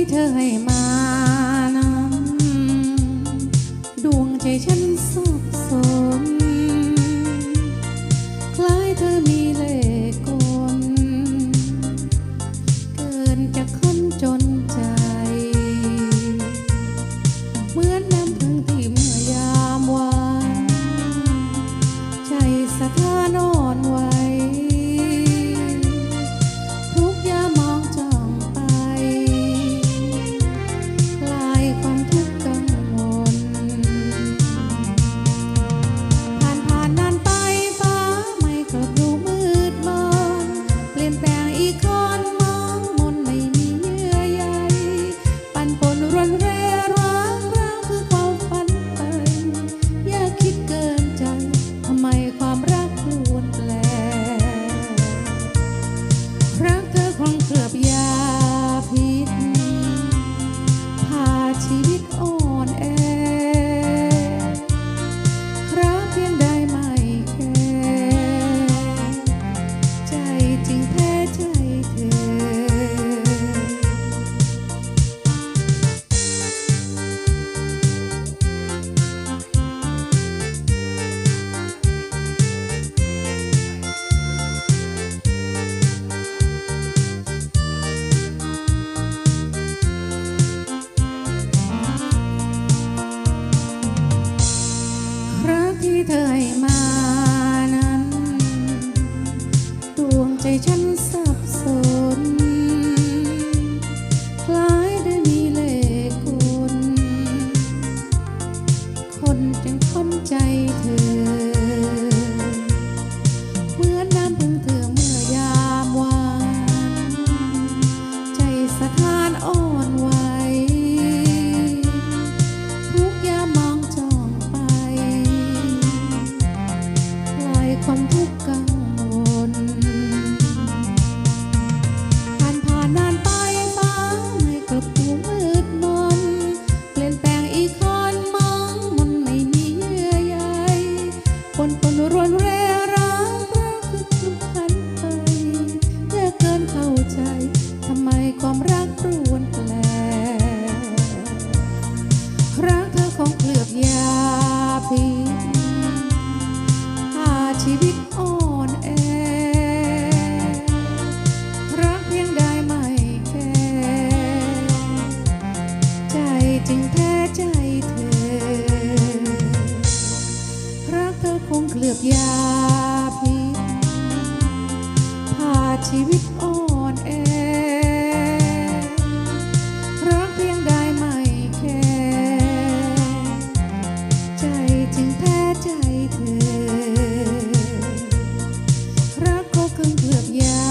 ่เธอให้มานำดวงใจฉันสับสนคล้ายเธอมีเล่กลเกินจากคนจนใจ เหมือน ella จึงแพ้ใจเธอ รักเธอคงเกลือบยาพิษพาชีวิตอ่อนแอ รักเพียงใดไม่แคร์ใจจึงแพ้ใจเธอ รักก็คงเกลือบยา